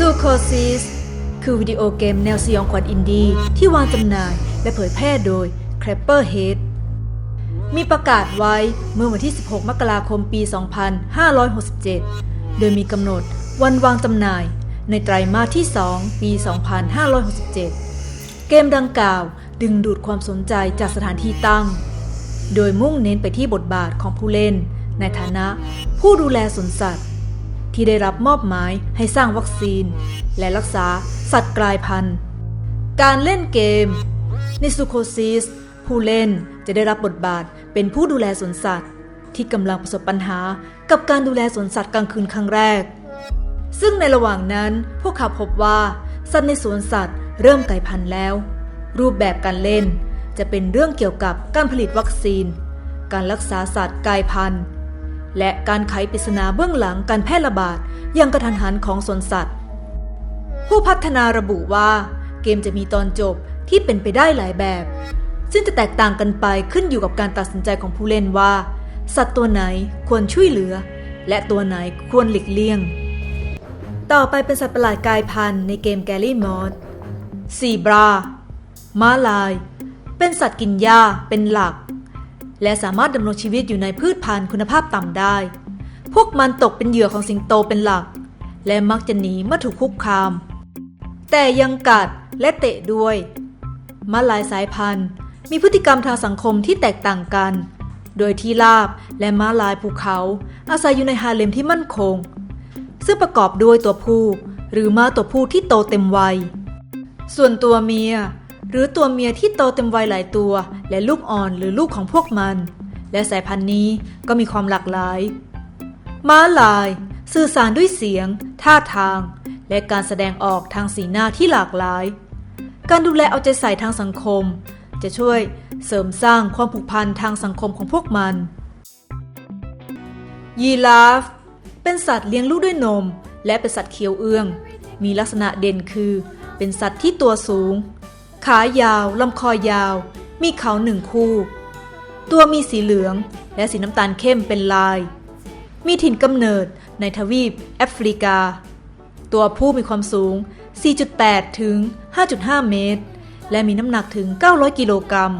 ซูโคซิสคือวิดีโอเกมแนวสยองขวัญอินดี้ที่วางจำหน่ายและเผยแพร่โดย Crapper Head มีประกาศไว้เมื่อวันที่ 16 มกราคมปี 2567 โดยมีกำหนดวันวางจำหน่ายในไตรมาสที่ 2 ปี 2567 เกมดังกล่าวดึงดูดความสนใจจากสถานที่ตั้ง โดยมุ่งเน้นไปที่บทบาทของผู้เล่น ในฐานะผู้ดูแลสวนสัตว์ ที่ได้รับมอบหมายให้สร้างวัคซีน และรักษาสัตว์กลายพันธุ์ การเล่นเกมในซูโคซิส ผู้เล่นจะได้รับบทบาทเป็นผู้ดูแลสวนสัตว์ ที่กำลังประสบปัญหากับการดูแลสวนสัตว์กลางคืนครั้งแรก ซึ่งในระหว่างนั้นพวกเขาพบว่าสัตว์ในสวนสัตว์เริ่มกลายพันธุ์แล้ว รูปแบบการเล่นจะเป็นเรื่องเกี่ยวกับการผลิตวัคซีน การรักษาสัตว์กลายพันธุ์ และการไขปริศนาเบื้องหลังการแพร่ระบาดอย่างกระทันหันของสวนสัตว์ ผู้พัฒนาระบุว่า เกมจะมีตอนจบที่เป็นไปได้หลายแบบ ซึ่งจะแตกต่างกันไปขึ้นอยู่กับการตัดสินใจของผู้เล่นว่า สัตว์ตัวไหนควรช่วยเหลือ และตัวไหนควรหลีกเลี่ยง ต่อไปเป็นสัตว์ประหลาดกายพันธุ์ในเกมแกลลี่มอสซีบราม้าลาย เป็นสัตว์กินหญ้าเป็นหลัก และสามารถดำรงชีวิตอยู่ในพืชพันธุ์คุณภาพต่ำได้ พวกมันตกเป็นเหยื่อของสิงโตเป็นหลัก และมักจะหนีเมื่อถูกคุกคาม แต่ยังกัดและเตะด้วยม้าลายสายพันธุ์ มีพฤติกรรมทางสังคมที่แตกต่างกัน โดยที่ราบและม้าลายภูเขา อาศัยอยู่ในฮาเลมที่มั่นคง ซึ่งประกอบด้วยตัวผู้หรือม้าตัวผู้ที่โตเต็มวัย ส่วนตัวเมีย รือตัวเมียที่โตเต็มวัยหลายตัว และลูกอ่อนหรือลูกของพวกมัน และสายพันธุ์นี้ก็มีความหลากหลาย ม้าลาย สื่อสารด้วยเสียง ท่าทาง และการแสดงออกทางสีหน้าที่หลากหลาย การดูแลเอาใจใส่ทางสังคม จะช่วยเสริมสร้างความผูกพันทางสังคมของพวกมัน ยีราฟ เป็นสัตว์เลี้ยงลูกด้วยนม และเป็นสัตว์เคี้ยวเอื้อง มีลักษณะเด่นคือ เป็นสัตว์ที่ตัวสูง ขายาวลำคอยาว มีเขาหนึ่งคู่ ตัวมีสีเหลืองและสีน้ำตาลเข้มเป็นลาย มีถิ่นกำเนิดในทวีปแอฟริกา ตัวผู้มีความสูง 4.8 ถึง 5.5 เมตร และมีน้ำหนักถึง 900 กิโลกรัม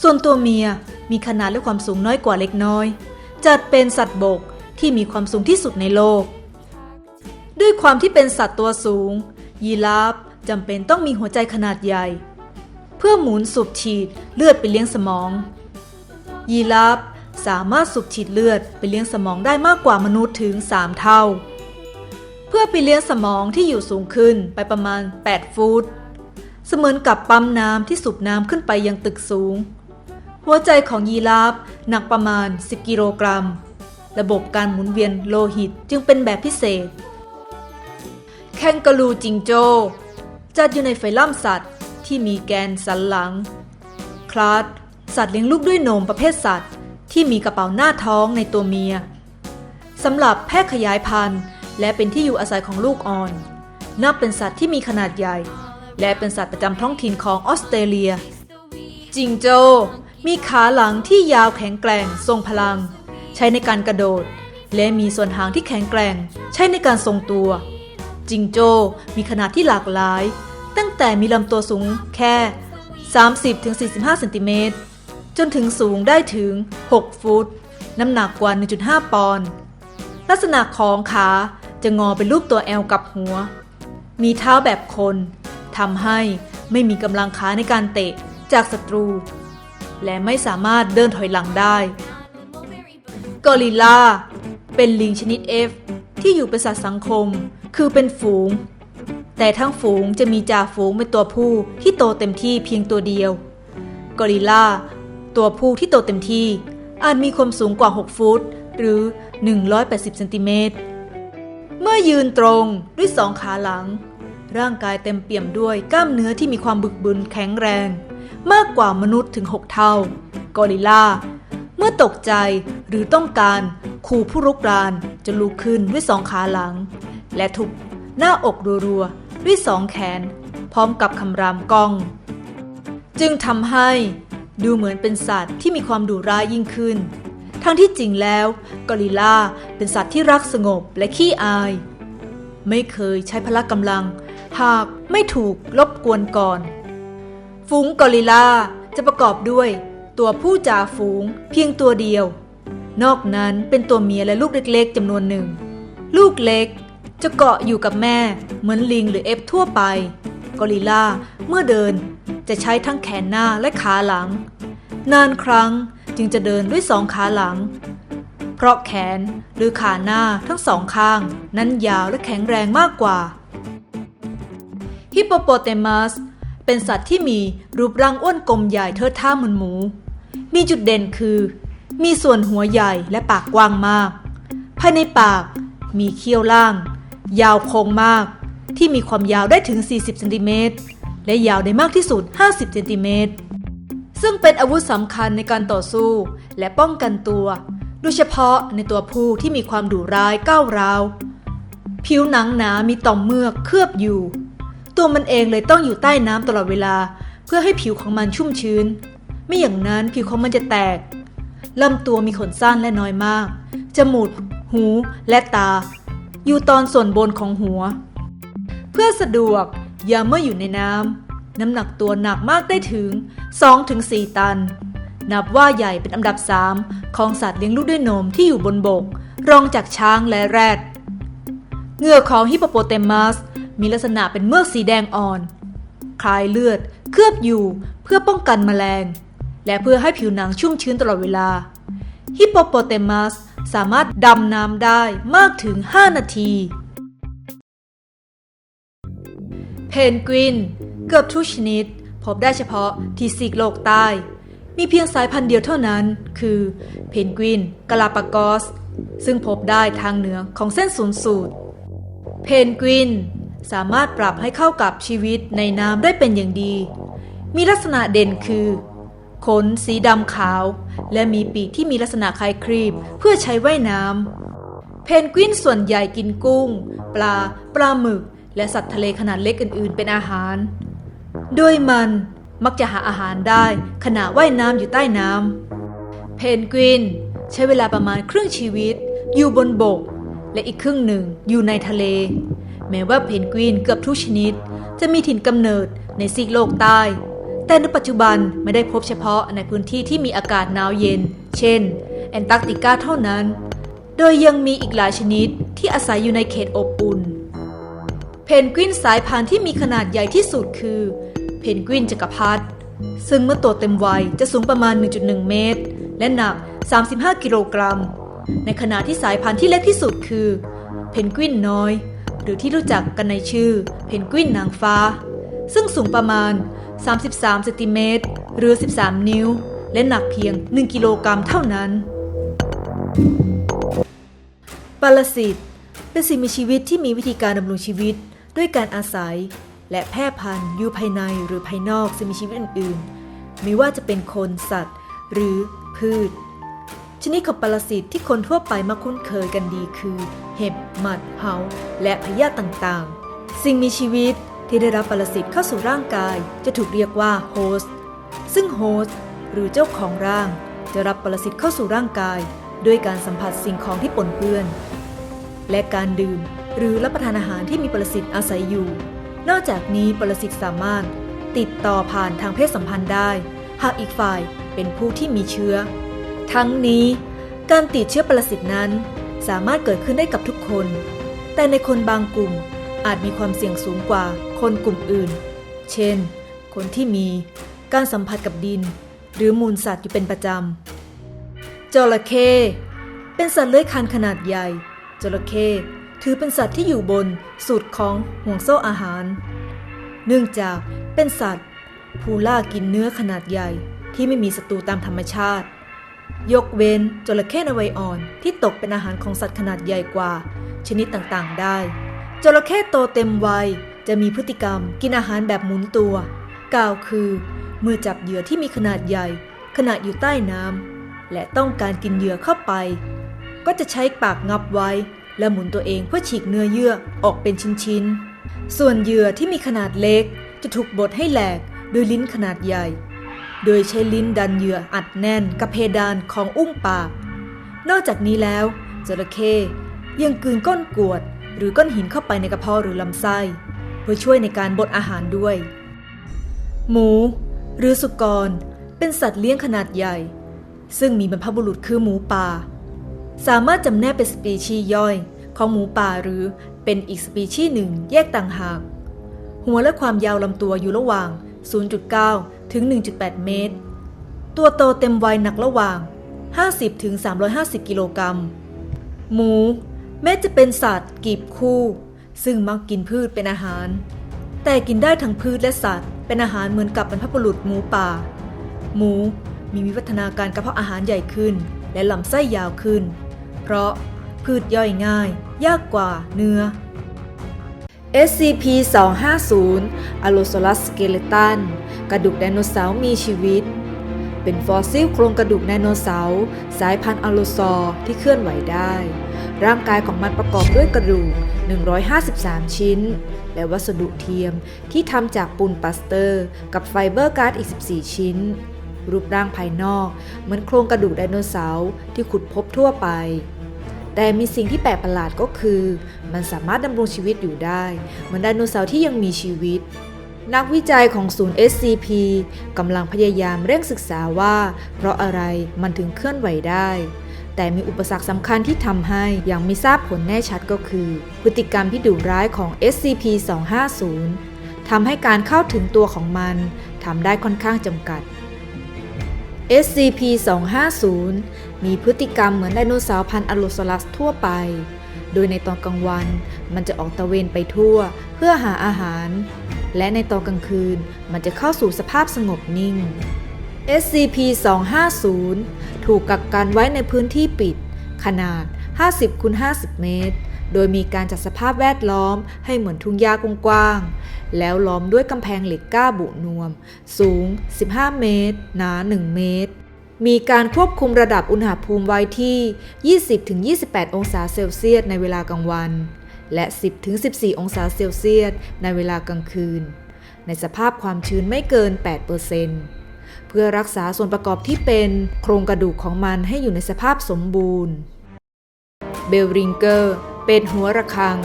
ส่วนตัวเมียมีขนาดและความสูงน้อยกว่าเล็กน้อย จัดเป็นสัตว์บกที่มีความสูงที่สุดในโลก ด้วยความที่เป็นสัตว์ตัวสูง ยีราฟ จำเป็นต้องมีหัวใจขนาดใหญ่ เพื่อหมุนสูบฉีดเลือดไปเลี้ยงสมอง ยีราฟสามารถสูบฉีดเลือดไปเลี้ยงสมองได้มากกว่ามนุษย์ถึง 3 เท่า เพื่อไปเลี้ยงสมองที่อยู่สูงขึ้นไปประมาณ 8 ฟุต เสมือนกับปั๊มน้ำที่สูบน้ำขึ้นไปยังตึกสูง หัวใจของยีราฟหนักประมาณ 10 กิโลกรัม ระบบการหมุนเวียนโลหิตจึงเป็นแบบพิเศษ แคนการูจิงโจ้ จัดอยู่ในไฟลัมสัตว์ ที่มีแกนสันหลัง คลาสสัตว์เลี้ยงลูกด้วยนมประเภทสัตว์ ที่มีกระเป๋าหน้าท้องในตัวเมียสำหรับแพร่ขยายพันธุ์ และเป็นที่อยู่อาศัยของลูกอ่อน นับเป็นสัตว์ที่มีขนาดใหญ่ และเป็นสัตว์ประจำท้องถิ่นของออสเตรเลีย จิงโจ้มีขาหลังที่ยาวแข็งแกร่งทรงพลัง ใช้ในการกระโดด และมีส่วนหางที่แข็งแกร่ง ใช้ในการทรงตัว จิงโจ้มีขนาดที่หลากหลาย ตั้งแต่มีลำตัวสูงแค่ 30-45 เซนติเมตร จนถึงสูงได้ถึง 6 ฟุต น้ำหนักกว่า 1.5 ปอนด์ลักษณะของขาจะงอเป็นรูปตัวแอลกับหัว มีเท้าแบบคนทำให้ไม่มีกำลังขาในการเตะจากศัตรู และไม่สามารถเดินถอยหลังได้ กอริลลาเป็นลิงชนิด F ที่อยู่เป็นสัตว์สังคม คือเป็นฝูง แต่ทั้งฝูงจะมีจ่าฝูงเป็นตัวผู้ที่โตเต็มที่เพียงตัวเดียว กอริลลาตัวผู้ที่โตเต็มที่ อาจมีความสูงกว่า 6 ฟุต หรือ 180เซนติเมตร เมื่อยืนตรงด้วยสองขาหลัง ร่างกายเต็มเปี่ยมด้วยกล้ามเนื้อที่มีความบึกบึนแข็งแรง มากกว่ามนุษย์ถึง 6 เท่า กอริลลาเมื่อตกใจหรือต้องการขู่ผู้รุกรานจะลุกขึ้นด้วยสองขาหลัง และทุบหน้าอกรัวๆด้วยสองแขน พร้อมกับคำรามกอง จึงทำให้ดูเหมือนเป็นสัตว์ที่มีความดุร้ายยิ่งขึ้น ทั้งที่จริงแล้วกอริลลาเป็นสัตว์ที่รักสงบและขี้อาย ไม่เคยใช้พละกำลัง หากไม่ถูกรบกวนก่อน ฝูงกอริลลาจะประกอบด้วย ตัวผู้จ่าฝูงเพียงตัวเดียว นอกนั้นเป็นตัวเมียและลูกเล็กๆจำนวนหนึ่ง ลูกเล็ก จะเกาะอยู่กับแม่ เหมือนลิงหรือเอฟทั่วไป กอริลลาเมื่อเดินจะใช้ทั้งแขนหน้าและขาหลัง นานครั้งจึงจะเดินด้วยสองขาหลัง เพราะแขนหรือขาหน้าทั้งสองข้าง นั้นยาวและแข็งแรงมากกว่า ฮิปโปโปเตมัสเป็นสัตว์ที่มีรูปร่างอ้วนกลมใหญ่เทิดท่าเหมือนหมู มีจุดเด่นคือ มีส่วนหัวใหญ่และปากกว้างมาก ภายในปากมีเขี้ยวล่าง ยาวโค้งมาก ที่มีความยาวได้ถึง 40เซนติเมตรและยาวได้มากที่สุด 50เซนติเมตรซึ่งเป็นอาวุธสำคัญในการต่อสู้และป้องกันตัว โดยเฉพาะในตัวผู้ที่มีความดุร้ายก้าวร้าว ผิวหนังหนามีต่อมเมือกเคลือบอยู่ ตัวมันเองเลยต้องอยู่ใต้น้ำตลอดเวลา เพื่อให้ผิวของมันชุ่มชื้น ไม่อย่างนั้นผิวของมันจะแตกลำตัวมีขนสั้นและน้อยมาก จมูก หู และตา อยู่ตอนส่วนบนของหัว เพื่อสะดวกยามเมื่ออยู่ในน้ำน้ำหนักตัวหนักมากได้ถึง 2-4 ตัน นับว่าใหญ่เป็นอันดับ 3 ของสัตว์เลี้ยงลูกด้วยนมที่อยู่บนบก รองจากช้างและแรดเหงือกของฮิปโปเตมัสมีลักษณะเป็นเมือกสีแดงอ่อน คลายเลือด เคลือบอยู่เพื่อป้องกันแมลง และเพื่อให้ผิวหนังชุ่มชื้นตลอดเวลาฮิปโปโปเตมัส สามารถดำน้ำได้มากถึง 5 นาที เพนกวิน เกือบทุกชนิด พบได้เฉพาะที่ซีกโลกใต้ มีเพียงสายพันธุ์เดียวเท่านั้น คือ เพนกวินกลาปากอส ซึ่งพบได้ทางเหนือของเส้นศูนย์สูตร เพนกวิน สามารถปรับให้เข้ากับชีวิตในน้ำได้เป็นอย่างดี มีลักษณะเด่นคือ ขนสีดำขาว และมีปีกที่มีลักษณะคล้ายครีบเพื่อใช้ว่ายน้ำ เพนกวินส่วนใหญ่กินกุ้ง ปลา ปลาหมึก และสัตว์ทะเลขนาดเล็กอื่น ๆ เป็นอาหาร โดยมันมักจะหาอาหารได้ขณะว่ายน้ำอยู่ใต้น้ำ เพนกวินใช้เวลาประมาณครึ่งชีวิต อยู่บนบก และอีกครึ่งหนึ่งอยู่ในทะเล แม้ว่าเพนกวินเกือบทุกชนิด จะมีถิ่นกำเนิดในซีกโลกใต้ แต่ในปัจจุบันไม่ได้พบเฉพาะในพื้นที่ที่มีอากาศหนาวเย็น เช่น แอนตาร์กติกาเท่านั้น โดยยังมีอีกหลายชนิดที่อาศัยอยู่ในเขตอบอุ่น เพนกวินสายพันธุ์ที่มีขนาดใหญ่ที่สุดคือ เพนกวินจักรพรรดิ ซึ่งเมื่อโตเต็มวัยจะสูงประมาณ 1.1 เมตร และหนัก 35 กิโลกรัม ในขณะที่สายพันธุ์ที่เล็กที่สุดคือ เพนกวินน้อย หรือที่รู้จักกันในชื่อ เพนกวินนางฟ้า ซึ่งสูงประมาณ 33เซนติเมตรหรือ 13 นิ้ว และหนักเพียง 1 กิโลกรัมเท่านั้น ปรสิตเป็นสิ่งมีชีวิตที่มีวิธีการดำรงชีวิตด้วยการอาศัย และแพร่พันธุ์อยู่ภายในหรือภายนอกสิ่งมีชีวิตอื่นๆ ไม่ว่าจะเป็นคนสัตว์ หรือพืช ชนิดของปรสิตที่คนทั่วไปมักคุ้นเคยกันดีคือ เห็บ หมัด เหาและพยาธิต่างๆ สิ่งมีชีวิต ที่ได้รับปรสิตเข้าสู่ร่างกายจะถูกเรียกว่าโฮสต์ซึ่งโฮสต์หรือเจ้าของร่าง จะรับปรสิตเข้าสู่ร่างกาย ด้วยการสัมผัสสิ่งของที่ปนเปื้อน และการดื่มหรือรับประทานอาหารที่มีปรสิตอาศัยอยู่ นอกจากนี้ปรสิตสามารถติดต่อผ่านทางเพศสัมพันธ์ได้ หากอีกฝ่ายเป็นผู้ที่มีเชื้อ ทั้งนี้ การติดเชื้อปรสิตนั้น สามารถเกิดขึ้นได้กับทุกคน แต่ในคนบางกลุ่ม อาจมีความเสี่ยงสูงกว่าคนกลุ่มอื่น เช่น คนที่มีการสัมผัสกับดิน หรือมูลสัตว์อยู่เป็นประจำจระเข้เป็นสัตว์เลื้อยคลานขนาดใหญ่จระเข้ถือเป็นสัตว์ที่อยู่บนสุดของห่วงโซ่อาหาร เนื่องจากเป็นสัตว์ผู้ล่ากินเนื้อขนาดใหญ่ที่ไม่มีศัตรูตามธรรมชาติ ยกเว้นจระเข้ในวัยอ่อนที่ตกเป็นอาหารของสัตว์ขนาดใหญ่กว่า ชนิดต่างๆได้ จระเข้โตเต็มวัยจะมีพฤติกรรมกินอาหารแบบหมุนตัว กล่าวคือ เมื่อจับเหยื่อที่มีขนาดใหญ่ ขณะอยู่ใต้น้ำและต้องการกินเหยื่อเข้าไป ก็จะใช้ปากงับไว้ และหมุนตัวเองเพื่อฉีกเนื้อเยื่อออกเป็นชิ้นๆ ส่วนเหยื่อที่มีขนาดเล็ก จะถูกบดให้แหลกโดยลิ้นขนาดใหญ่ โดยใช้ลิ้นดันเหยื่ออัดแน่นกับเพดานของอุ้งปาก นอกจากนี้แล้วจระเข้ยังกืนก้นกวด หรือก้อนหินเข้าไปในกระเพาะหรือลำไส้ เพื่อช่วยในการบดอาหารด้วย หมู หรือสุกร เป็นสัตว์เลี้ยงขนาดใหญ่ ซึ่งมีบรรพบุรุษคือหมูป่า สามารถจำแนกเป็นสปีชีส์ย่อยของหมูป่าหรือเป็นอีกสปีชีส์หนึ่งแยกต่างหาก หัวและความยาวลำตัวอยู่ระหว่าง 0.9 ถึง 1.8 เมตร ตัวโตเต็มวัยหนักระหว่าง 50ถึง350 กิโลกรัม หมู แม้จะเป็นสัตว์กีบคู่ ซึ่งมักกินพืชเป็นอาหาร แต่กินได้ทั้งพืชและสัตว์ เป็นอาหารเหมือนกับบรรพบุรุษหมูป่า หมูมีวิวัฒนาการกระเพาะอาหารใหญ่ขึ้น และลำไส้ยาวขึ้น เพราะพืชย่อยง่าย ยากกว่าเนื้อ SCP-250 Allosaurus skeleton กระดูกไดโนเสาร์มีชีวิต เป็นฟอสซิลโครงกระดูกไดโนเสาร์สายพันธุ์อโลซอร์ที่เคลื่อนไหวได้ ร่างกายของมันประกอบด้วยกระดูก 153 ชิ้น และวัสดุเทียมที่ทำจากปูนปาสเตอร์ กับไฟเบอร์การ์ดอีก 14 ชิ้น รูปร่างภายนอกเหมือนโครงกระดูกไดโนเสาร์ที่ขุดพบทั่วไป แต่มีสิ่งที่แปลกประหลาดก็คือ มันสามารถดำรงชีวิตอยู่ได้ เหมือนไดโนเสาร์ที่ยังมีชีวิตนักวิจัยของศูนย์ SCP กำลังพยายามเร่งศึกษาว่า เพราะอะไรมันถึงเคลื่อนไหวได้ แต่มีอุปสรรคสำคัญที่ทำให้ยังไม่ทราบผลแน่ชัดก็คือ พฤติกรรมที่ดุร้ายของ SCP-250 ทำให้การเข้าถึงตัวของมันทำได้ค่อนข้างจำกัด SCP-250 มีพฤติกรรมเหมือนไดโนเสาร์พันธุ์อโลซอรัสทั่วไป โดยในตอนกลางวันมันจะออกตะเวนไปทั่วเพื่อหาอาหาร และในตอนกลางคืนมันจะเข้าสู่สภาพสงบนิ่ง SCP-250 ถูกกักกันไว้ในพื้นที่ปิด ขนาด 50คูณ50 เมตร โดยมีการจัดสภาพแวดล้อมให้เหมือนทุ่งหญ้ากว้างๆ แล้วล้อมด้วยกำแพงเหล็กก้าบุนวม สูง 15 เมตร หนา 1 เมตร มีการควบคุมระดับอุณหภูมิไว้ที่ 20-28 องศาเซลเซียสในเวลากลางวัน และ 10-14 องศาเซลเซียสในเวลากลางคืน ในสภาพความชื้นไม่เกิน 8%เพื่อรักษาส่วนประกอบที่เป็นโครงกระดูกของมันให้อยู่ในสภาพสมบูรณ์ เบลริงเกอร์ เป็นหัวระฆัง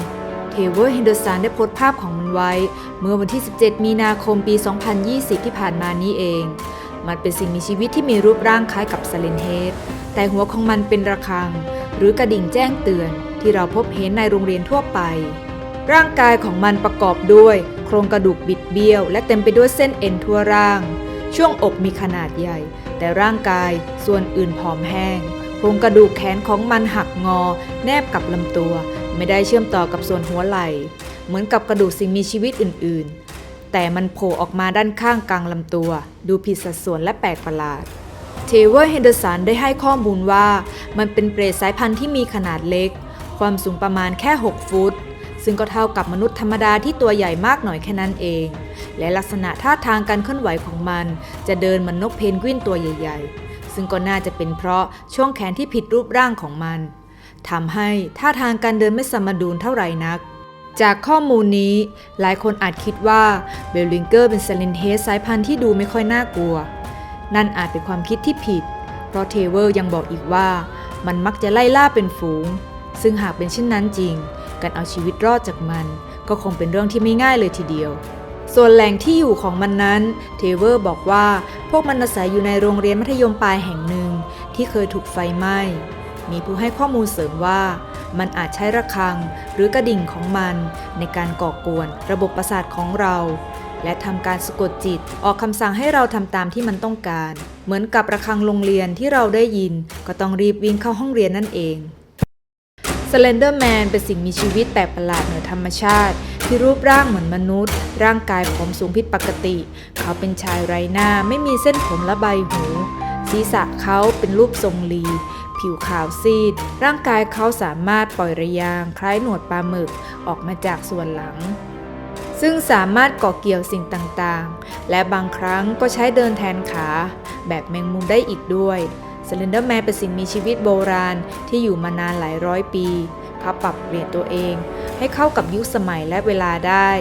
เทเวอร์เฮนเดอร์สันได้โพสต์ภาพของมันไว้ เมื่อวันที่ 17 มีนาคมปี 2020 ที่ผ่านมานี้เอง มันเป็นสิ่งมีชีวิตที่มีรูปร่างคล้ายกับสเลนเฮดแต่หัวของมันเป็นระฆัง หรือกระดิ่งแจ้งเตือน ที่เราพบเห็นในโรงเรียนทั่วไป ร่างกายของมันประกอบด้วย โครงกระดูกบิดเบี้ยว และเต็มไปด้วยเส้นเอ็นทั่วร่าง ช่วงอกมีขนาดใหญ่ แต่ร่างกายส่วนอื่นผอมแห้งโครงกระดูกแขนของมันหักงอ แนบกับลำตัว ไม่ได้เชื่อมต่อกับส่วนหัวไหล่ เหมือนกับกระดูกสิ่งมีชีวิตอื่น ๆ แต่มันโผล่ออกมาด้านข้างกลางลำตัว ดูผิดสัดส่วนและแปลกประหลาดเทเวอร์เฮนเดอร์สันได้ให้ข้อมูลว่า มันเป็นเปรตสายพันธุ์ที่มีขนาดเล็ก ความสูงประมาณแค่ 6 ฟุต ซึ่งก็เท่ากับมนุษย์ธรรมดาที่ตัวใหญ่มากหน่อยแค่นั้นเอง และลักษณะท่าทางการเคลื่อนไหวของมัน จะเดินเหมือนนกเพนกวินตัวใหญ่ ๆ ซึ่งก็น่าจะเป็นเพราะช่วงแขนที่ผิดรูปร่างของมันทำให้ท่าทางการเดินไม่สมดุลเท่าไหร่นัก จากข้อมูลนี้ หลายคนอาจคิดว่าเบลลิงเกอร์เป็นเซเลนเฮสสายพันธุ์ที่ดูไม่ค่อยน่ากลัว นั่นอาจเป็นความคิดที่ผิด เพราะเทเวอร์ยังบอกอีกว่า มันมักจะไล่ล่าเป็นฝูง ซึ่งหากเป็นเช่นนั้นจริง การเอาชีวิตรอดจากมัน ก็คงเป็นเรื่องที่ไม่ง่ายเลยทีเดียว ส่วนแหล่งที่อยู่ของมันนั้น เทเวอร์บอกว่าพวกมันอาศัยอยู่ในโรงเรียนมัธยมปลายแห่งหนึ่ง ที่เคยถูกไฟไหม้ มีผู้ให้ข้อมูลเสริมว่า มันอาจใช้ระฆังหรือกระดิ่งของมัน ในการก่อกวนระบบประสาทของเราและทำการสะกดจิตออกคำสั่งให้เราทำตามที่มันต้องการ เหมือนกับระฆังโรงเรียนที่เราได้ยิน ก็ต้องรีบวิ่งเข้าห้องเรียนนั่นเอง ลนเดอร์แมนเป็นสิ่งมีชีวิตแปลกประหลาดเหนือธรรมชาติ ที่รูปร่างเหมือนมนุษย์ ร่างกายผมสูงผิดปกติ เขาเป็นชายไร้หน้าไม่มีเส้นผมและใบหู ศีรษะเขาเป็นรูปทรงลี ผิวขาวซีด ร่างกายเขาสามารถปล่อยระยาง คล้ายหนวดปลาหมึกออกมาจากส่วนหลัง ซึ่งสามารถเกาะเกี่ยวสิ่งต่างๆ และบางครั้งก็ใช้เดินแทนขา แบบแมงมุมได้อีกด้วย สเลนเดอร์แมนเป็นสิ่งมีชีวิตโบราณที่อยู่มานานหลายร้อยปีเขาปรับเปลี่ยนตัวเอง ให้เข้ากับยุคสมัยและเวลาได้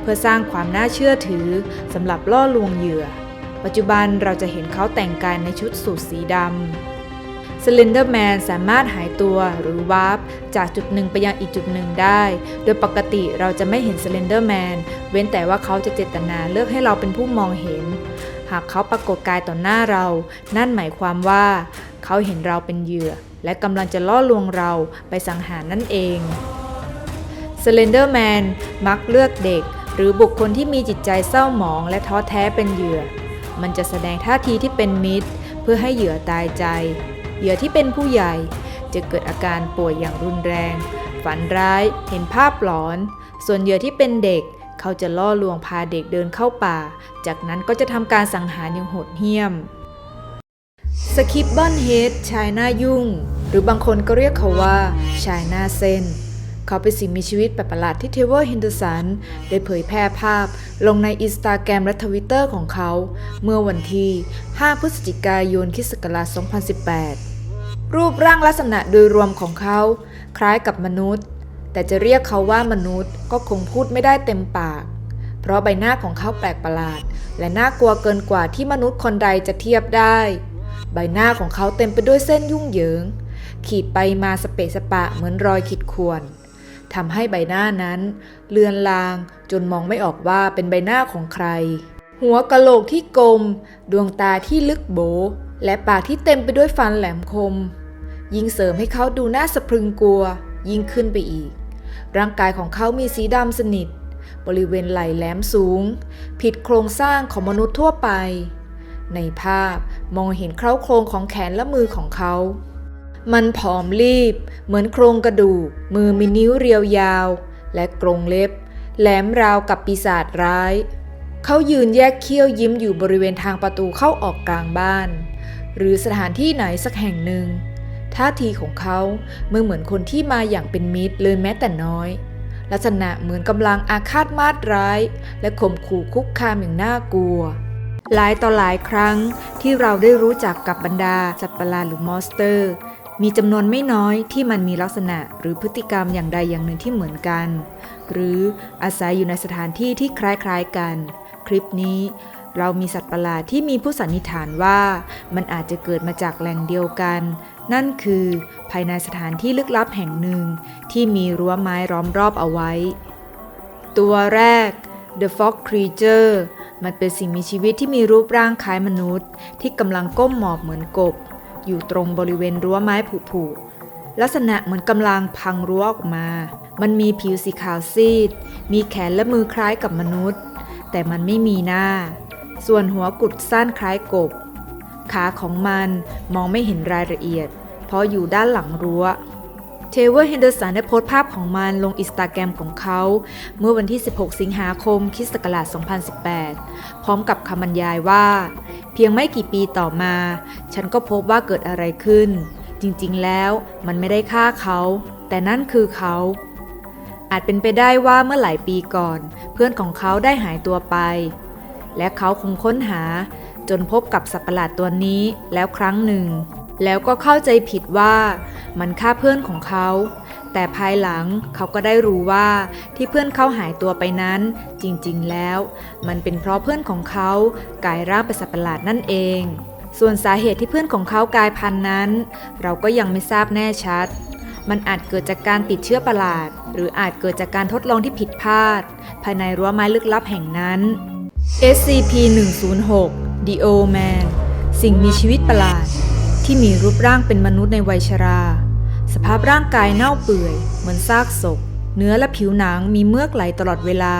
เพื่อสร้างความน่าเชื่อถือสำหรับล่อลวงเหยื่อ ปัจจุบันเราจะเห็นเขาแต่งกายในชุดสูทสีดำสเลนเดอร์แมนสามารถหายตัวหรือวาร์ปจากจุดหนึ่งไปยังอีกจุดหนึ่งได้ โดยปกติเราจะไม่เห็นสเลนเดอร์แมนเว้นแต่ว่าเขาจะเจตนาเลือกให้เราเป็นผู้มองเห็น หากเขาปรากฏกายต่อหน้าเรา นั่นหมายความว่า เขาเห็นเราเป็นเหยื่อ และกำลังจะล่อลวงเราไปสังหารนั่นเองสเลนเดอร์แมนมักเลือกเด็ก หรือบุคคลที่มีจิตใจเศร้าหมองและท้อแท้เป็นเหยื่อ มันจะแสดงท่าทีที่เป็นมิตร เพื่อให้เหยื่อตายใจ เหยื่อที่เป็นผู้ใหญ่จะเกิดอาการป่วยอย่างรุนแรง ฝันร้าย เห็นภาพหลอน ส่วนเหยื่อที่เป็นเด็ก เขาจะล่อลวงพาเด็กเดินเข้าป่า จากนั้นก็จะทำการสังหารอย่างโหดเหี้ยม สคิปบอนเฮดชายหน้ายุ่ง หรือบางคนก็เรียกเขาว่า ชายหน้าเส้น เขาเป็นสิ่งมีชีวิตแปลกประหลาดที่เทเวอร์ฮินเดอร์สันได้เผยแพร่ภาพ ลงในอินสตาแกรมและทวิตเตอร์ของเขา เมื่อวันที่ 5 พฤศจิกายนคิศกราช2018 รูปร่างลักษณะโดยรวมของเขา คล้ายกับมนุษย์ แต่จะเรียกเขาว่ามนุษย์ก็คงพูดไม่ได้เต็มปาก เพราะใบหน้าของเขาแปลกประหลาด และน่ากลัวเกินกว่าที่มนุษย์คนใดจะเทียบได้ ใบหน้าของเขาเต็มไปด้วยเส้นยุ่งเหยิง ขีดไปมาสเปะสปะเหมือนรอยขีดข่วนทำให้ใบหน้านั้นเลือนลางจนมองไม่ออกว่าเป็นใบหน้าของใคร หัวกะโหลกที่กลม ดวงตาที่ลึกโบ และปากที่เต็มไปด้วยฟันแหลมคม ยิ่งเสริมให้เขาดูน่าสะพรึงกลัวยิ่งขึ้นไปอีก ร่างกายของเขามีสีดำสนิท บริเวณไหล่แหลมสูง ผิดโครงสร้างของมนุษย์ทั่วไป ในภาพมองเห็นเคราโครงของแขนและมือของเขา มันผอมรีบ เหมือนโครงกระดูก มือมีนิ้วเรียวยาว และกรงเล็บ แหลมราวกับปีศาจร้าย เขายืนแยกเขี้ยวยิ้มอยู่บริเวณทางประตูเข้าออกกลางบ้าน หรือสถานที่ไหนสักแห่งหนึ่ง ท่าทีของเขาเมื่อเหมือนคนที่มาอย่างเป็นมิตรเลยแม้แต่น้อย ลักษณะเหมือนกำลังอาฆาตมาตร้าย และข่มขู่คุกคามอย่างน่ากลัว หลายต่อหลายครั้งที่เราได้รู้จักกับบรรดาสัตว์ประหลาดหรือมอนสเตอร์ มีจำนวนไม่น้อยที่มันมีลักษณะหรือพฤติกรรมอย่างใดอย่างหนึ่งที่เหมือนกัน หรืออาศัยอยู่ในสถานที่ที่คล้ายๆกัน คลิปนี้เรามีสัตว์ประหลาดที่มีผู้สันนิษฐานว่า มันอาจจะเกิดมาจากแหล่งเดียวกัน นั่นคือภายในสถานที่ลึกลับแห่งหนึ่งที่มีรั้วไม้ล้อมรอบเอาไว้ ตัวแรก The Fox Creature มันเป็นสิ่งมีชีวิตที่มีรูปร่างคล้ายมนุษย์ ที่กำลังก้มหมอบเหมือนกบ อยู่ตรงบริเวณรั้วไม้ผุๆลักษณะเหมือนกำลังพังรั้วออกมา มันมีผิวสีขาวซีด มีแขนและมือคล้ายกับมนุษย์ แต่มันไม่มีหน้า ส่วนหัวกุดสั้นคล้ายกบ ขาของมันมองไม่เห็นรายละเอียด เพราะอยู่ด้านหลังรั้วเทเวอร์เฮนเดอร์สันได้โพสต์ภาพของมันลงอินสตาแกรมของเขา เมื่อวันที่ 16 สิงหาคมคิศักราช2018 พร้อมกับคำบรรยายว่า เพียงไม่กี่ปีต่อมา ฉันก็พบว่าเกิดอะไรขึ้น จริงๆแล้วมันไม่ได้ฆ่าเขา แต่นั่นคือเขา อาจเป็นไปได้ว่าเมื่อหลายปีก่อน เพื่อนของเขาได้หายตัวไป และเขาคงค้นหา จนพบกับสัตว์ประหลาดตัวนี้แล้วครั้งหนึ่ง แล้วก็เข้าใจผิดว่ามันฆ่าเพื่อนของเขา แต่ภายหลังเขาก็ได้รู้ว่าที่เพื่อนเขาหายตัวไปนั้น จริงๆแล้ว มันเป็นเพราะเพื่อนของเขากลายร่างเป็นสัตว์ประหลาดนั่นเอง ส่วนสาเหตุที่เพื่อนของเขากลายพันธุ์นั้น เราก็ยังไม่ทราบแน่ชัดมันอาจเกิดจากการติดเชื้อประหลาด หรืออาจเกิดจากการทดลองที่ผิดพลาด ภายในรั้วไม้ลึกลับแห่งนั้น SCP-106 The Old Man สิ่งมีชีวิตประหลาด ที่มีรูปร่างเป็นมนุษย์ในวัยชรา สภาพร่างกายเน่าเปื่อย เหมือนซากศพ เนื้อและผิวหนังมีเมือกไหลตลอดเวลา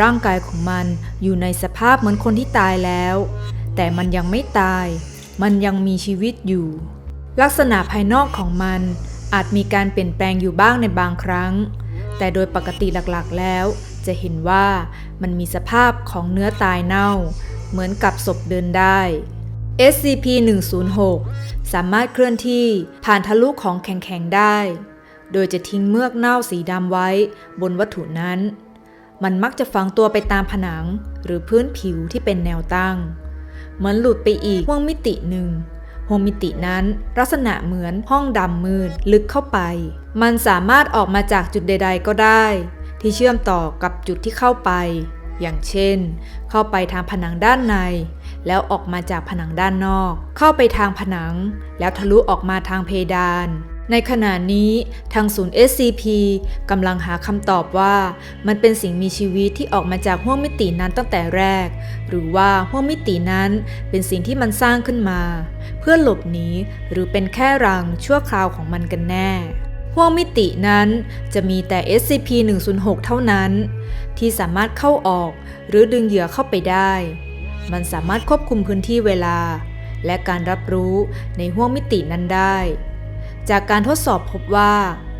ร่างกายของมันอยู่ในสภาพเหมือนคนที่ตายแล้ว แต่มันยังไม่ตาย มันยังมีชีวิตอยู่ ลักษณะภายนอกของมันอาจมีการเปลี่ยนแปลงอยู่บ้างในบางครั้ง แต่โดยปกติหลักๆแล้ว จะเห็นว่ามันมีสภาพของเนื้อตายเน่า เหมือนกับศพเดินได้ SCP-106 สามารถเคลื่อนที่ผ่านทะลุของแข็งๆได้ โดยจะทิ้งเมือกเน่าสีดำไว้บนวัตถุนั้น มันมักจะฝังตัวไปตามผนังหรือพื้นผิวที่เป็นแนวตั้ง เหมือนหลุดไปอีกห้วงมิติหนึ่งห้องมิตินั้นลักษณะเหมือนห้องดำมืดลึกเข้าไป มันสามารถออกมาจากจุดใด ๆ ก็ได้ ที่เชื่อมต่อกับจุดที่เข้าไป อย่างเช่น เข้าไปทางผนังด้านใน แล้วออกมาจากผนังด้านนอก เข้าไปทางผนัง แล้วทะลุออกมาทางเพดาน ในขณะนี้ทางศูนย์ SCP กำลังหาคำตอบว่ามันเป็นสิ่งมีชีวิตที่ออกมาจากห้วงมิตินั้นตั้งแต่แรก หรือว่าห้วงมิตินั้นเป็นสิ่งที่มันสร้างขึ้นมา เพื่อหลบหนีหรือเป็นแค่รังชั่วคราวของมันกันแน่ห้วงมิตินั้นจะมีแต่ SCP-106 เท่านั้น ที่สามารถเข้าออกหรือดึงเหยื่อเข้าไปได้ มันสามารถควบคุมพื้นที่เวลา และการรับรู้ในห้วงมิตินั้นได้ จากการทดสอบพบว่า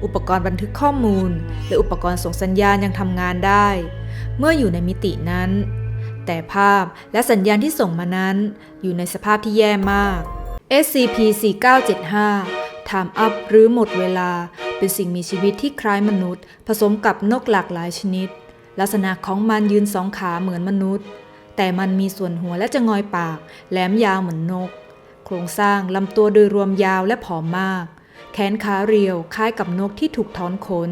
อุปกรณ์บันทึกข้อมูล และอุปกรณ์ส่งสัญญาณยังทำงานได้ เมื่ออยู่ในมิตินั้น แต่ภาพและสัญญาณที่ส่งมานั้น อยู่ในสภาพที่แย่มาก SCP-4975 Time Up หรือหมดเวลา เป็นสิ่งมีชีวิตที่คล้ายมนุษย์ ผสมกับนกหลากหลายชนิด ลักษณะของมันยืนสองขาเหมือนมนุษย์ แต่มันมีส่วนหัวและจะงอยปาก แหลมยาวเหมือนนก โครงสร้างลำตัวโดยรวมยาวและผอมมาก แขนขาเรียวคล้ายกับนกที่ถูกถอนขน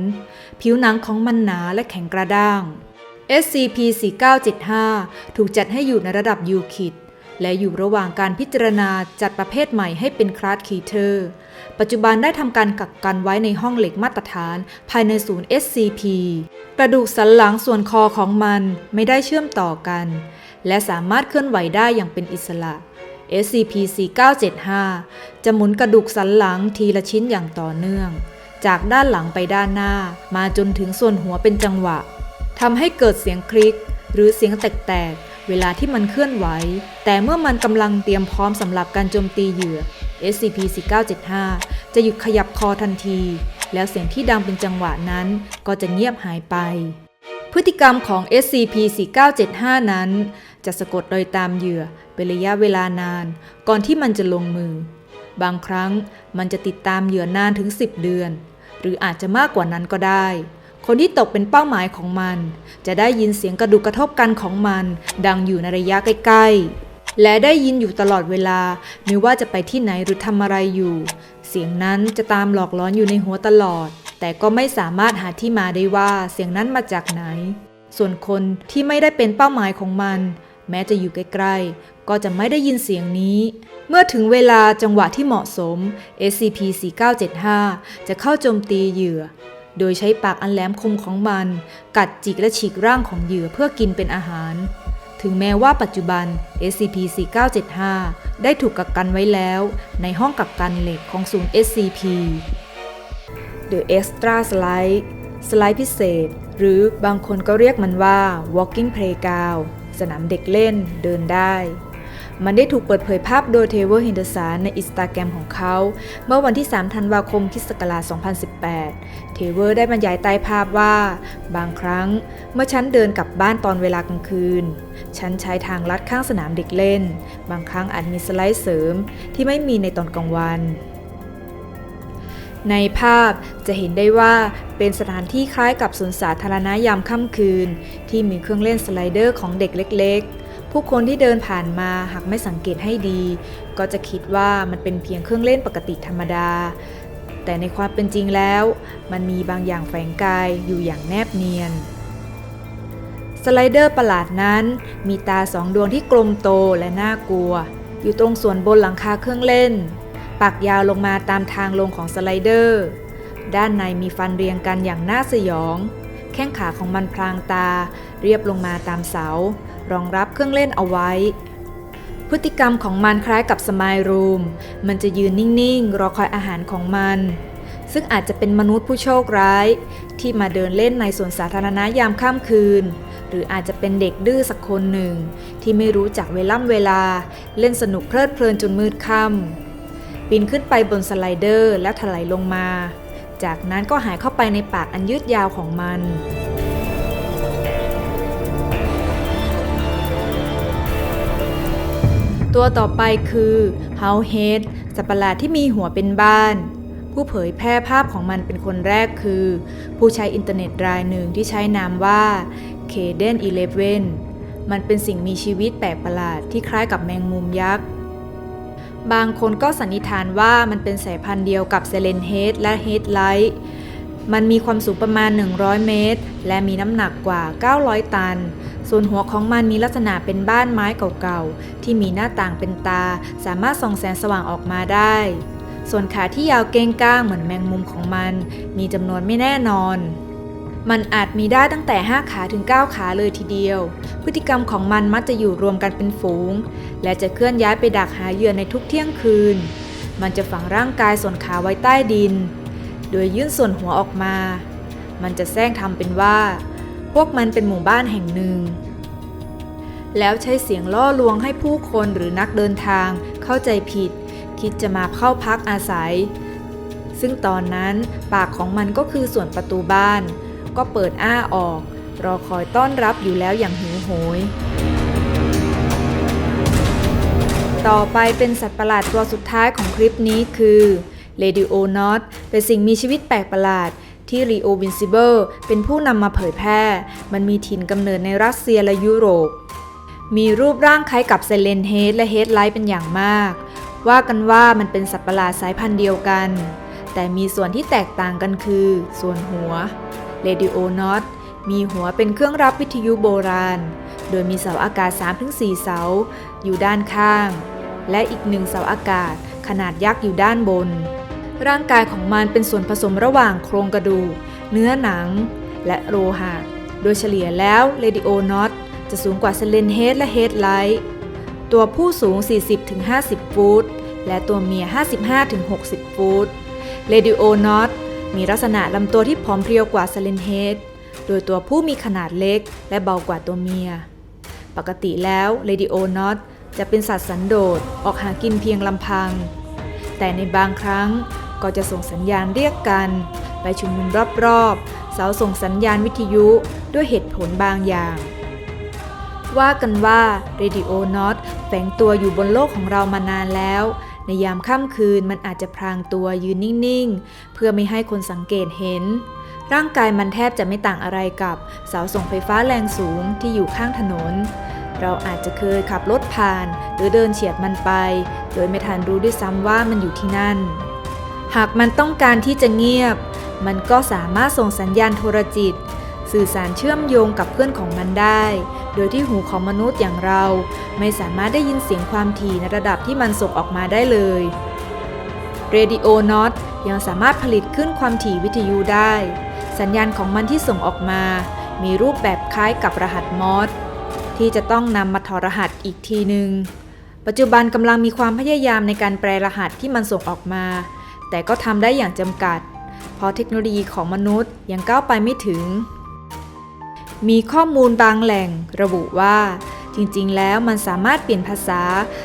ผิวหนังของมันหนาและแข็งกระด้าง SCP-4975 ถูกจัดให้อยู่ในระดับยูคิดและอยู่ระหว่างการพิจารณาจัดประเภทใหม่ให้เป็นคลาสคีเทอร์ ปัจจุบันได้ทำการกักกันไว้ในห้องเหล็กมาตรฐานภายในศูนย์ SCP กระดูกสันหลังส่วนคอของมันไม่ได้เชื่อมต่อกัน และสามารถเคลื่อนไหวได้อย่างเป็นอิสระ SCP-4975 จะหมุนกระดูกสันหลังทีละชิ้นอย่างต่อเนื่อง จากด้านหลังไปด้านหน้ามาจนถึงส่วนหัวเป็นจังหวะทำให้เกิดเสียงคลิก หรือเสียงแตกๆ เวลาที่มันเคลื่อนไหว แต่เมื่อมันกำลังเตรียมพร้อมสำหรับการโจมตีเหยื่อ SCP-4975 จะหยุดขยับคอทันที แล้วเสียงที่ดังเป็นจังหวะนั้นก็จะเงียบหายไป พฤติกรรมของ SCP-4975 นั้น จะสะกดรอยตามเหยื่อเป็นระยะเวลานาน ก่อนที่มันจะลงมือ บางครั้งมันจะติดตามเหยื่อนานถึง 10 เดือน หรืออาจจะมากกว่านั้นก็ได้ คนที่ตกเป็นเป้าหมายของมัน จะได้ยินเสียงกระดูกกระทบกันของมัน ดังอยู่ในระยะใกล้ๆ และได้ยินอยู่ตลอดเวลา ไม่ว่าจะไปที่ไหนหรือทำอะไรอยู่ เสียงนั้นจะตามหลอกล้อนอยู่ในหัวตลอด แต่ก็ไม่สามารถหาที่มาได้ว่าเสียงนั้นมาจากไหนส่วนคนที่ไม่ได้เป็นเป้าหมายของมัน แม้จะอยู่ใกล้ๆ ก็จะไม่ได้ยินเสียงนี้ เมื่อถึงเวลาจังหวะที่เหมาะสม SCP-4975 จะเข้าโจมตีเหยื่อ โดยใช้ปากอันแหลมคมของมัน กัดจิกและฉีกร่างของเหยื่อเพื่อกินเป็นอาหาร ถึงแม้ว่าปัจจุบัน SCP-4975 ได้ถูกกักกันไว้แล้ว ในห้องกักกันเหล็กของศูนย์ SCP The Extra Slide สไลด์พิเศษ หรือบางคนก็เรียกมันว่า Walking Playground สนามเด็กเล่นเดินได้ มันได้ถูกเปิดเผยภาพโดยเทเวอร์เฮนเดอร์สันในอินสตาแกรมของเขา เมื่อวันที่ 3 ธันวาคมคศ2018 เทเวอร์ได้บรรยายใต้ภาพว่า บางครั้งเมื่อฉันเดินกลับบ้านตอนเวลากลางคืน ฉันใช้ทางลัดข้างสนามเด็กเล่น บางครั้งอาจมีสไลด์เสริมที่ไม่มีในตอนกลางวัน ในภาพจะเห็นได้ว่าเป็นสถานที่คล้ายกับสวนสาธารณะยามค่ำคืน ที่มีเครื่องเล่นสไลเดอร์ของเด็กเล็กๆ ผู้คนที่เดินผ่านมาหากไม่สังเกตให้ดี ก็จะคิดว่ามันเป็นเพียงเครื่องเล่นปกติธรรมดา แต่ในความเป็นจริงแล้ว มันมีบางอย่างแฝงกายอยู่อย่างแนบเนียน สไลเดอร์ประหลาดนั้น มีตาสองดวงที่กลมโตและน่ากลัว อยู่ตรงส่วนบนหลังคาเครื่องเล่น ปากยาวลงมาตามทางลงของสไลเดอร์ ด้านในมีฟันเรียงกันอย่างน่าสยอง แข้งขาของมันพลางตา เรียบลงมาตามเสา รองรับเครื่องเล่นเอาไว้ พฤติกรรมของมันคล้ายกับสมายรูม มันจะยืนนิ่ง ๆ รอคอยอาหารของมัน ซึ่งอาจจะเป็นมนุษย์ผู้โชคร้าย ที่มาเดินเล่นในสวนสาธารณะยามค่ำคืนหรืออาจจะเป็นเด็กดื้อสักคนหนึ่ง ที่ไม่รู้จักเวล่ำเวลา เล่นสนุกเพลิดเพลินจนมืดค่ำ ปีนขึ้นไปบนสไลเดอร์แล้วถลายลงมา จากนั้นก็หายเข้าไปในปากอันยืดยาวของมันตัวต่อไปคือ Househead สัตว์ประหลาดที่มีหัวเป็นบ้าน ผู้เผยแพร่ภาพของมันเป็นคนแรกคือ ผู้ใช้อินเทอร์เน็ตรายหนึ่งที่ใช้นามว่า k a d e n 11มันเป็นสิ่งมีชีวิตแปลกประหลาดที่คล้ายกับแมงมุมยักษ์ บางคนก็สันนิษฐานว่ามันเป็นสายพันธุ์เดียวกับเซเลนเฮดและเฮดไลท์มันมีความสูงประมาณ 100 เมตร และมีน้ำหนักกว่า 900 ตัน ส่วนหัวของมันมีลักษณะเป็นบ้านไม้เก่าๆ ที่มีหน้าต่างเป็นตา สามารถส่องแสงสว่างออกมาได้ ส่วนขาที่ยาวเก้งก้างเหมือนแมงมุมของมัน มีจำนวนไม่แน่นอน มันอาจมีได้ตั้งแต่ 5 ขาถึง 9 ขาเลยทีเดียว พฤติกรรมของมันมักจะอยู่รวมกันเป็นฝูง และจะเคลื่อนย้ายไปดักหาเหยื่อในทุกเที่ยงคืน มันจะฝังร่างกายส่วนขาไว้ใต้ดิน โดยยื่นส่วนหัวออกมา มันจะแซงทำเป็นว่า พวกมันเป็นหมู่บ้านแห่งหนึ่ง แล้วใช้เสียงล่อลวงให้ผู้คนหรือนักเดินทางเข้าใจผิด คิดจะมาเข้าพักอาศัย ซึ่งตอนนั้นปากของมันก็คือส่วนประตูบ้าน ก็เปิดอ้าออก รอคอยต้อนรับอยู่แล้วอย่างหิวโหย ต่อไปเป็นสัตว์ประหลาดตัวสุดท้ายของคลิปนี้คือเ Radio Not เป็นสิ่งมีชีวิตแปลกประหลาดที่ Rio Vincible เป็นผู้นำมาเผยแพร่ มันมีถิ่นกำเนิดในรัสเซียและยุโรป มีรูปร่างคล้ายกับเซเลนเฮดและเฮดไลท์เป็นอย่างมาก ว่ากันว่ามันเป็นสัตว์ประหลาดสายพันธุ์เดียวกัน แต่มีส่วนที่แตกต่างกันคือ ส่วนหัว Radio Not มีหัวเป็นเครื่องรับวิทยุโบราณ โดยมีเสาอากาศ 3-4 เสา อยู่ด้านข้าง และอีกหนึ่งเสาอากาศขนาดยักษ์อยู่ด้านบน ร่างกายของมันเป็นส่วนผสมระหว่างโครงกระดูก เนื้อหนัง และโลหะ โดยเฉลี่ยแล้ว Radio Not จะสูงกว่าเซเลนเฮดและเฮดไลท์ ตัวผู้สูง 40-50 ฟุต และตัวเมีย 55-60 ฟุต Radio Not มีลักษณะลำตัวที่ผอมเพรียวกว่าเซเลนเฮด โดยตัวผู้มีขนาดเล็กและเบากว่าตัวเมีย ปกติแล้ว Radio Not จะเป็นสัตว์สันโดษออกหากินเพียงลำพัง แต่ในบางครั้งก็จะส่งสัญญาณเรียกกัน ไปชุมนุมรอบๆ เสาส่งสัญญาณวิทยุด้วยเหตุผลบางอย่าง ว่ากันว่า Radio Not แฝงตัวอยู่บนโลกของเรามานานแล้ว ในยามค่ำคืนมันอาจจะพรางตัวยืนนิ่งๆ เพื่อไม่ให้คนสังเกตเห็น ร่างกายมันแทบจะไม่ต่างอะไรกับเสาส่งไฟฟ้าแรงสูงที่อยู่ข้างถนน เราอาจจะเคยขับรถผ่าน หรือเดินเฉียดมันไป โดยไม่ทันรู้ด้วยซ้ำว่ามันอยู่ที่นั่น หากมันต้องการที่จะเงียบ มันก็สามารถส่งสัญญาณโทรจิต สื่อสารเชื่อมโยงกับเพื่อนของมันได้ โดยที่หูของมนุษย์อย่างเรา ไม่สามารถได้ยินเสียงความถี่ในระดับที่มันส่งออกมาได้เลย Radio Not ยังสามารถผลิตขึ้นความถี่วิทยุได้ สัญญาณของมันที่ส่งออกมา มีรูปแบบคล้ายกับรหัสมอสที่จะต้องนำมาถอดรหัสอีกทีหนึ่งปัจจุบันกำลังมีความพยายามในการแปลรหัสที่มันส่งออกมา แต่ก็ทำได้อย่างจำกัด เพราะเทคโนโลยีของมนุษย์ยังก้าวไปไม่ถึง มีข้อมูลบางแหล่งระบุว่า จริงๆ แล้วมันสามารถเปลี่ยนภาษา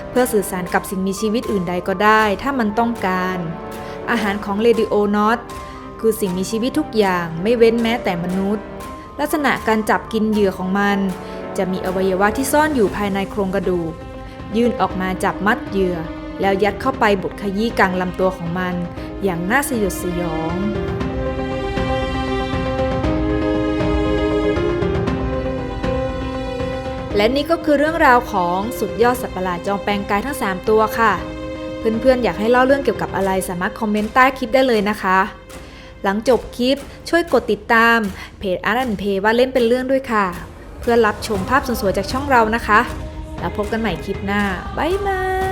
เพื่อสื่อสารกับสิ่งมีชีวิตอื่นใดก็ได้ ถ้ามันต้องการ อาหารของ Radio Not คือสิ่งมีชีวิตทุกอย่างไม่เว้นแม้แต่มนุษย์ ลักษณะการจับกินเหยื่อของมัน จะมีอวัยวะที่ซ่อนอยู่ภายในโครงกระดูก ยื่นออกมาจับมัดเหยื่อ แล้วยัดเข้าไปบดขยี้กลางลำตัวของมัน อย่างน่าสยดสยอง และนี่ก็คือเรื่องราวของสุดยอดสัตว์ประหลาดจอมแปลงกายทั้ง 3 ตัวค่ะ เพื่อนๆ อยากให้เล่าเรื่องเกี่ยวกับอะไรสามารถคอมเมนต์ใต้คลิปได้เลยนะคะ หลังจบคลิปช่วยกดติดตามเพจอาร์ตเพว่าเล่นเป็นเรื่องด้วยค่ะ เพื่อรับชมภาพสวยๆจากช่องเรานะคะ แล้วพบกันใหม่คลิปหน้าบ๊ายบาย